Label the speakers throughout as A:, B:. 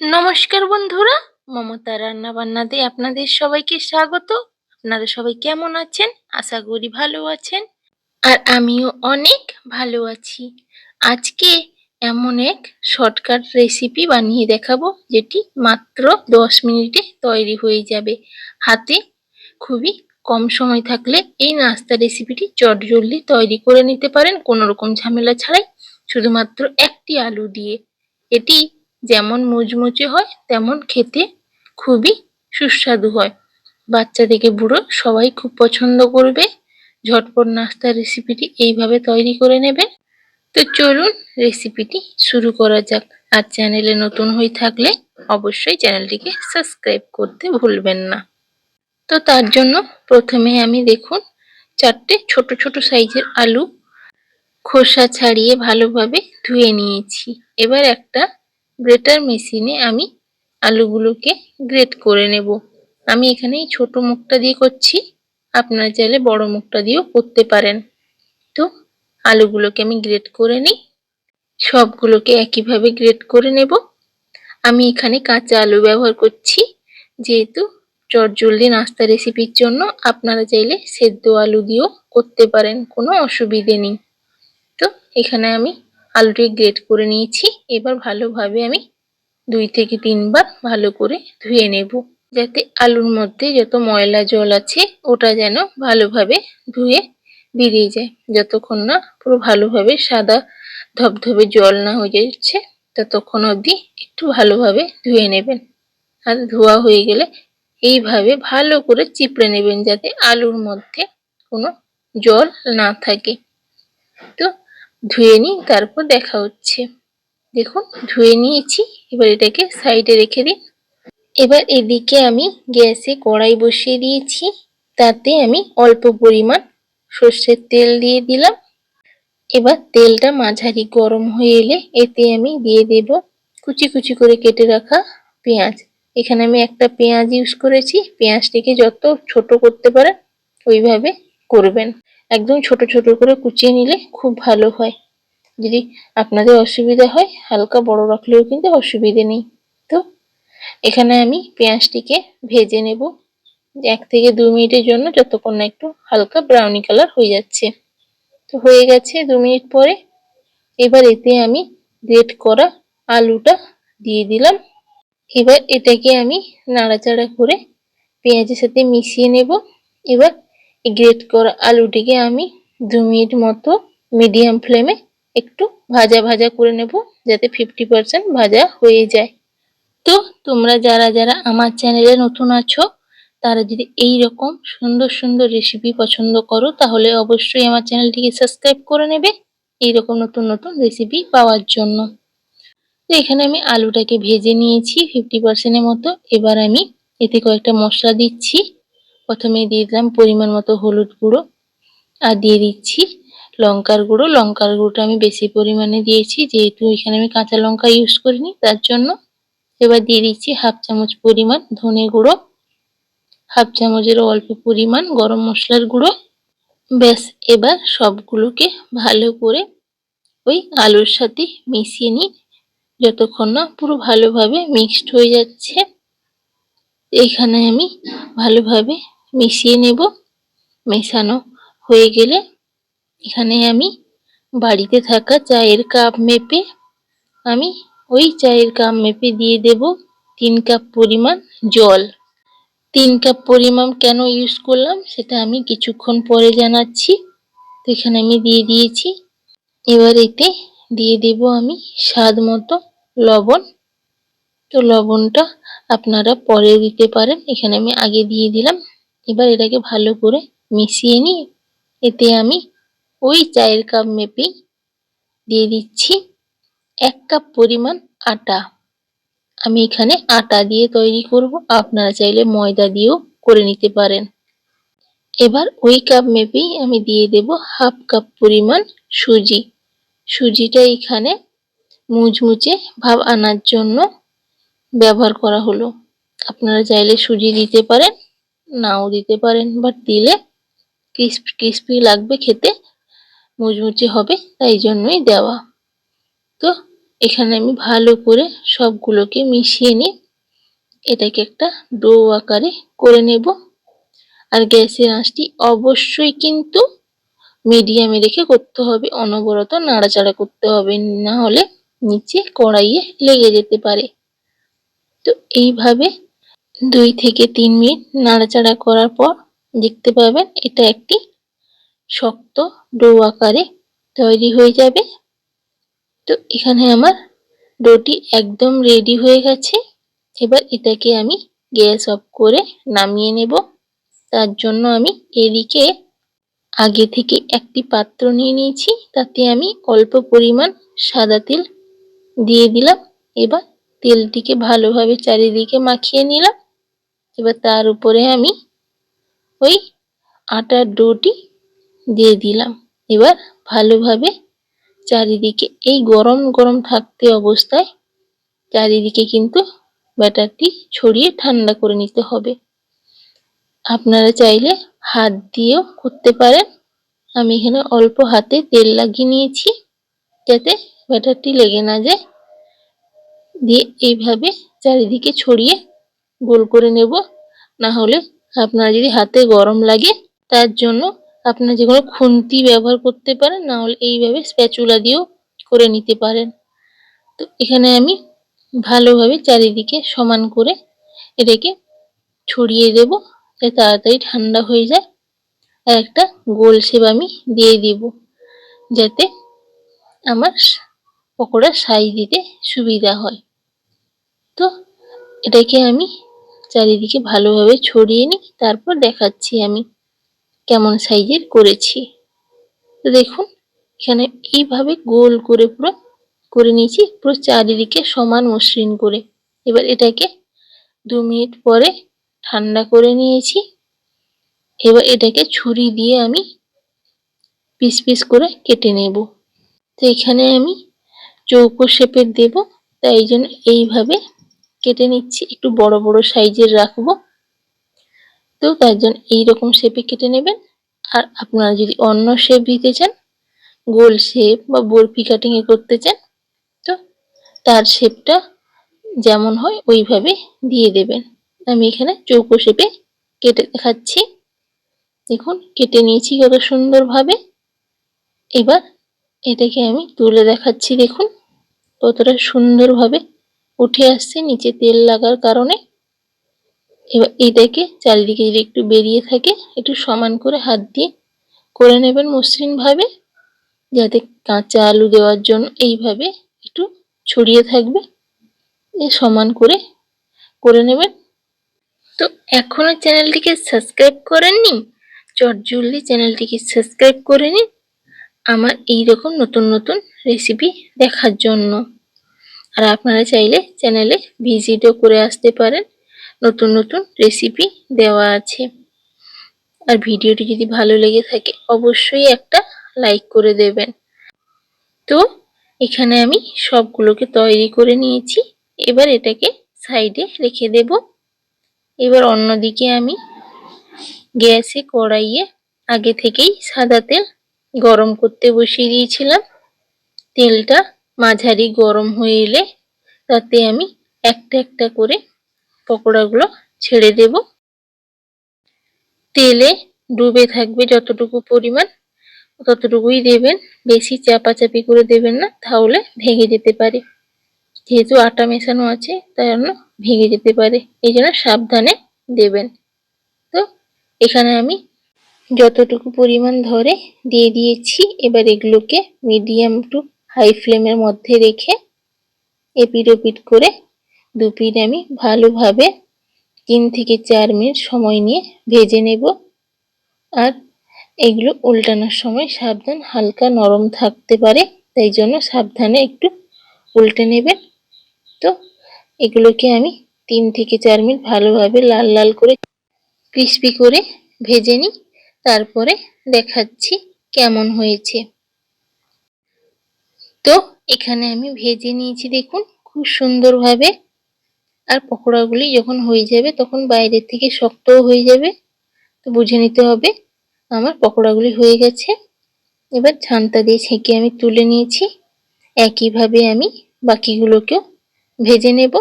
A: নমস্কার বন্ধুরা, মমতা রান্না বান্নাতে আপনাদের সবাইকে স্বাগত। আপনারা সবাই কেমন আছেন? আশা করি ভালো আছেন। আর আমিও অনেক ভালো আছি। আজকে এমন এক শর্টকাট রেসিপি বানিয়ে দেখাবো, যেটি মাত্র দশ মিনিটে তৈরি হয়ে যাবে। হাতে খুবই কম সময় থাকলে এই নাস্তা রেসিপিটি চটজলদি তৈরি করে নিতে পারেন। কোনো রকম ঝামেলা ছাড়াই শুধুমাত্র একটি আলু দিয়ে। এটি যেমন মুচমুচে হয়, তেমন খেতে খুবই সুস্বাদু হয়। বাচ্চা থেকে বুড়ো সবাই খুব পছন্দ করবে। ঝটপট নাস্তার রেসিপিটি এইভাবে তৈরি করে নেবে। তো চলুন রেসিপিটি শুরু করা যাক। আর চ্যানেলে নতুন হয়ে থাকলে অবশ্যই চ্যানেলটিকে সাবস্ক্রাইব করতে ভুলবেন না। তো তার জন্য প্রথমে আমি দেখুন চারটে ছোট ছোট সাইজের আলু খোসা ছাড়িয়ে ভালোভাবে ধুয়ে নিয়েছি। এবার একটা গ্রেটার মেশিনে আমি আলুগুলোকে গ্রেট করে নেব। আমি এখানে এই ছোট মুখটা দিয়ে করছি, আপনারা চাইলে বড় মুখটা দিয়েও করতে পারেন। তো আলুগুলোকে আমি গ্রেট করে নিই, সবগুলোকে একইভাবে গ্রেট করে নেব। আমি এখানে কাঁচা আলু ব্যবহার করছি, যেহেতু চটজলদি নাস্তা রেসিপির জন্য আপনারা চাইলে সেদ্ধ আলু দিয়েও করতে পারেন, কোনো অসুবিধে নেই। তো এখানে আমি আলুটি গ্রেট করে নিয়েছি। এবার ভালোভাবে আমি দুই থেকে তিনবার ভালো করে ধুয়ে নেব। যাতে আলুর মধ্যে যত ময়লা জল আছে, ওটা যেন ভালোভাবে ধুয়ে বেরিয়ে যায়। যতক্ষণ না পুরো ভালোভাবে সাদা ধবধবে জল না হয়ে যাচ্ছে, ততক্ষণ অবধি একটু ভালোভাবে ধুয়ে নেবেন। আর ধোয়া হয়ে গেলে এইভাবে ভালো করে চিপড়ে নেবেন যাতে আলুর মধ্যে কোনো জল না থাকে। তো ধুয়ে নিই, তারপর দেখা হচ্ছে। দেখুন, ধুয়ে নিয়েছি, এবার এটাকে সাইডে রেখে দিন এবার এদিকে আমি গ্যাসে কড়াই বসিয়ে দিয়েছি, তাতে আমি অল্প পরিমাণ সর্ষের তেল দিয়ে দিলাম। এবার তেলটা মাঝারি গরম হয়ে এলে এতে আমি দিয়ে দেব কুচি কুচি করে কেটে রাখা পেঁয়াজ। এখানে আমি একটা পেঁয়াজ ইউজ করেছি, পেঁয়াজটিকে যত ছোট করতে পারেন, ওইভাবে করবেন। একদম ছোট ছোট করে কুচিয়ে নিলে খুব ভালো হয়। যদি আপনাদের অসুবিধা হয়, হালকা বড় রাখলেও কিন্তু অসুবিধে নেই। তো এখানে আমি পেঁয়াজটিকে ভেজে নেব। এক থেকে দু মিনিটের জন্য যতক্ষণ না একটু হালকা ব্রাউনি কালার হয়ে যাচ্ছে। তো হয়ে গেছে দু মিনিট পরে। এবার এতে আমি গ্রেট করা আলুটা দিয়ে দিলাম। এবার এটাকে আমি নাড়াচাড়া করে পেঁয়াজের সাথে মিশিয়ে নেব। এবার গ্রেট করা আলুটিকে আমি দু মিনিট মতো মিডিয়াম ফ্লেমে একটু ভাজা ভাজা করে নেব যাতে ফিফটি পারসেন্ট ভাজা হয়ে যায়। তো তোমরা যারা যারা আমার চ্যানেলে নতুন আছো, তারা যদি এই রকম সুন্দর সুন্দর রেসিপি পছন্দ করো, তাহলে অবশ্যই আমার চ্যানেলটিকে সাবস্ক্রাইব করে নেবে এই রকম নতুন নতুন রেসিপি পাওয়ার জন্য। তো এখানে আমি আলুটাকে ভেজে নিয়েছি ফিফটি পার্সেন্টের মতো। এবার আমি এতে কয়েকটা মশলা দিচ্ছি। প্রথমে দিয়ে দিলাম পরিমাণ মতো হলুদ গুঁড়ো আর দিয়ে দিচ্ছি লঙ্কার গুঁড়ো। লঙ্কার গুঁড়োটা আমি বেশি পরিমাণে দিয়েছি, যেহেতু এখানে আমি কাঁচা লঙ্কা ইউজ করিনি, তার জন্য এবার দিয়ে দিচ্ছি হাফ চামচ পরিমাণ ধনে গুঁড়ো, হাফ চামচেরও অল্প পরিমাণ গরম মশলার গুঁড়ো। ব্যাস, এবার সবগুলোকে ভালো করে ওই আলুর সাথে মিশিয়ে নিই, যতক্ষণ না পুরো ভালোভাবে মিক্সড হয়ে যাচ্ছে। এখানে আমি ভালোভাবে মিশিয়ে নেব। মেশানো হয়ে গেলে এখানে আমি বাড়িতে থাকা চায়ের কাপ মেপে আমি ওই চায়ের কাপ মেপে দিয়ে দেব তিন কাপ পরিমাণ জল। তিন কাপ পরিমাণ কেন ইউজ করলাম সেটা আমি কিছুক্ষণ পরে জানাচ্ছি। তো এখানে আমি দিয়ে দিয়েছি। এবার এতে দিয়ে দেব আমি স্বাদ মতো লবণ। তো লবণটা আপনারা পরে দিতে পারেন। এখানে আমি আগে দিয়ে দিলাম এবার এটাকে ভালো করে মিশিয়ে নিয়ে এতে আমি ওই চায়ের কাপ মেপেই দিয়ে দিচ্ছি এক কাপ পরিমাণ আটা। আমি এখানে আটা দিয়ে তৈরি করব। আপনারা চাইলে ময়দা দিয়েও করে নিতে পারেন। এবার ওই কাপ মেপেই আমি দিয়ে দেব হাফ কাপ পরিমাণ সুজি। সুজিটা এখানে মুচমুচে ভাব আনার জন্য ব্যবহার করা হলো। আপনারা চাইলে সুজি দিতে পারেন। নাও দিতে পারেন বাট দিলে ক্রিস্পি ক্রিস্পি লাগবে খেতে, মুচমুচে হবে, তাই জন্যই দেওয়া। তো এখানে আমি ভালো করে সবগুলোকে মিশিয়ে নিয়ে এটাকে একটা ডো আকারে করে নেব। আর গ্যাসের আঁচটি অবশ্যই কিন্তু মিডিয়ামে রেখে করতে হবে, অনবরত নাড়াচাড়া করতে হবে, না হলে নিচে কড়াইয়ে লেগে যেতে পারে। তো এইভাবে দুই থেকে তিন মিনিট নাড়াচাড়া করার পর দেখতে পাবেন এটা একটি শক্ত ডো আকারে তৈরি হয়ে যাবে। তো এখানে আমার ডোটি একদম রেডি হয়ে গেছে। এবার এটাকে আমি গ্যাস অফ করে নামিয়ে নেব। তার জন্য আমি এদিকে আগে থেকে একটি পাত্র নিয়ে নিয়েছি। তাতে আমি অল্প পরিমাণ সাদা তেল দিয়ে দিলাম। এবার তেলটিকে ভালোভাবে চারিদিকে মাখিয়ে নিলাম। এবার তার উপরে আমি ওই আটার ডোটি দিয়ে দিলাম। এবার ভালোভাবে চারিদিকে এই গরম গরম থাকতে অবস্থায় চারিদিকে কিন্তু ব্যাটারটি ছড়িয়ে ঠান্ডা করে নিতে হবে। আপনারা চাইলে হাত দিয়েও করতে পারেন। আমি এখানে অল্প হাতে তেল লাগিয়ে নিয়েছি যাতে ব্যাটারটি লেগে না যায়। দিয়ে এইভাবে চারিদিকে ছড়িয়ে গোল করে নেব। না হলে আপনার যদি হাতে গরম লাগে, তার জন্য আপনার যে কোনো খুন্তি ব্যবহার করতে পারেন না হলে এইভাবে স্প্যাচুলা দিয়েও করে নিতে পারেন। তো এখানে আমি ভালোভাবে চারিদিকে সমান করে এটাকে ছড়িয়ে দেব, যাতে তাড়াতাড়ি ঠান্ডা হয়ে যায়। আর একটা গোল শেপ আমি দিয়ে দিব, যাতে আমার পকোড়া সাইজ দিতে সুবিধা হয়। তো এটাকে আমি চারিদিকে ভালোভাবে ছড়িয়ে নিই, তারপর দেখাচ্ছি আমি কেমন সাইজের করেছি। তো দেখুন, এখানে এইভাবে গোল করে পুরো করে নিয়েছি, পুরো চারিদিকে সমান মসৃণ করে। এবার এটাকে দু মিনিট পরে ঠান্ডা করে নিয়েছি। এবার এটাকে ছুরি দিয়ে আমি পিস পিস করে কেটে নেব। তো এখানে আমি চৌকো শেপের দেব, তাই জন্য এইভাবে কেটে নিচ্ছি, একটু বড় বড় সাইজের রাখব। তো তার জন্য এইরকম শেপে কেটে নেবেন। আর আপনারা যদি অন্য শেপ দিতে চান, গোল শেপ বা বরফি কাটিং এ করতে চান, তো তার শেপটা যেমন হয় ওইভাবে দিয়ে দেবেন। আমি এখানে চৌকো শেপে কেটে দেখাচ্ছি। দেখুন, কেটে নিয়েছি কত সুন্দরভাবে। এবার এটাকে আমি তুলে দেখাচ্ছি, দেখুন, কতটা সুন্দরভাবে উঠে আসছে, নিচে তেল লাগার কারণে। এবার এটাকে চারিদিকে যদি একটু বেরিয়ে থাকে, একটু সমান করে হাত দিয়ে করে নেবেন মসৃণভাবে, যাতে কাঁচা আলু দেওয়ার জন্য এইভাবে একটু ছড়িয়ে থাকবে। এ সমান করে করে নেবেন। তো এখনও চ্যানেলটিকে সাবস্ক্রাইব করেননি? চটজলদি চ্যানেলটিকে সাবস্ক্রাইব করে নিন। আমার এই রকম নতুন নতুন রেসিপি দেখার জন্য। আর আপনারা চাইলে চ্যানেলে ভিজিটও করে আসতে পারেন। নতুন নতুন রেসিপি দেওয়া আছে। আর ভিডিওটি যদি ভালো লেগে থাকে, অবশ্যই একটা লাইক করে দেবেন। তো এখানে আমি সবগুলোকে তৈরি করে নিয়েছি। এবার এটাকে সাইডে রেখে দেব। এবার অন্যদিকে আমি গ্যাসে কড়াইয়ে আগে থেকেই সাদা তেল গরম করতে বসিয়ে দিয়েছিলাম। তেলটা মাঝারি গরম হয়ে এলে তাতে আমি একটা একটা করে পকোড়াগুলো ছেড়ে দেব। তেলে ডুবে থাকবে যতটুকু পরিমাণ, ততটুকুই দেবেন। বেশি চাপাচাপি করে দেবেন না, তাহলে ভেঙে যেতে পারে। যেহেতু আটা মেশানো আছে, তাই জন্য ভেঙে যেতে পারে। এই জন্য সাবধানে দেবেন। তো এখানে আমি যতটুকু পরিমাণ ধরে দিয়ে দিয়েছি, এবার এগুলোকে মিডিয়াম টু হাই ফ্লেমের মধ্যে রেখে এপিট ওপিট করে দু পিঠ আমি ভালোভাবে তিন থেকে চার মিনিট সময় নিয়ে ভেজে নেব। আর এগুলো উল্টানোর সময় সাবধান হালকা নরম থাকতে পারে, তাই জন্য সাবধানে একটু উল্টে নেবেন। তো এগুলোকে আমি তিন থেকে চার মিনিট ভালোভাবে লাল লাল করে ক্রিস্পি করে ভেজে নিই। তারপরে দেখাচ্ছি কেমন হয়েছে। তো এখানে আমি ভেজে নিয়েছি দেখুন, খুব সুন্দরভাবে। আর পকোড়াগুলি যখন হয়ে যাবে তখন বাইরের থেকে শক্তও হয়ে যাবে। তো বুঝে নিতে হবে আমার পকোড়াগুলি হয়ে গেছে। এবার ছানটা দিয়ে ছেঁকে আমি তুলে নিয়েছি। একইভাবে আমি বাকিগুলোকেও ভেজে নেব।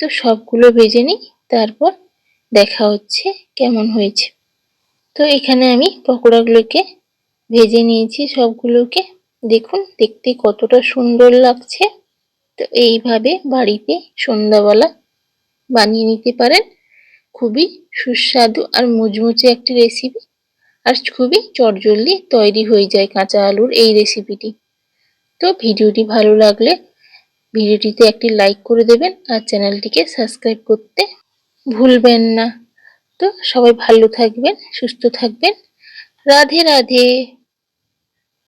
A: তো সবগুলো ভেজে নিই, তারপর দেখা হচ্ছে কেমন হয়েছে। তো এখানে আমি পকোড়াগুলোকে ভেজে নিয়েছি সবগুলোকে। দেখুন, দেখতে কতটা সুন্দর লাগছে। তো এইভাবে বাড়িতে সন্ধ্যাবেলা বানিয়ে নিতে পারেন। খুবই সুস্বাদু আর মুচমুচে একটি রেসিপি আর খুবই চটজলদি তৈরি হয়ে যায় কাঁচা আলুর এই রেসিপিটি তো ভিডিওটি ভালো লাগলে ভিডিওটিতে একটি লাইক করে দেবেন আর চ্যানেলটিকে সাবস্ক্রাইব করতে ভুলবেন না। তো সবাই ভালো থাকবেন, সুস্থ থাকবেন। রাধে রাধে।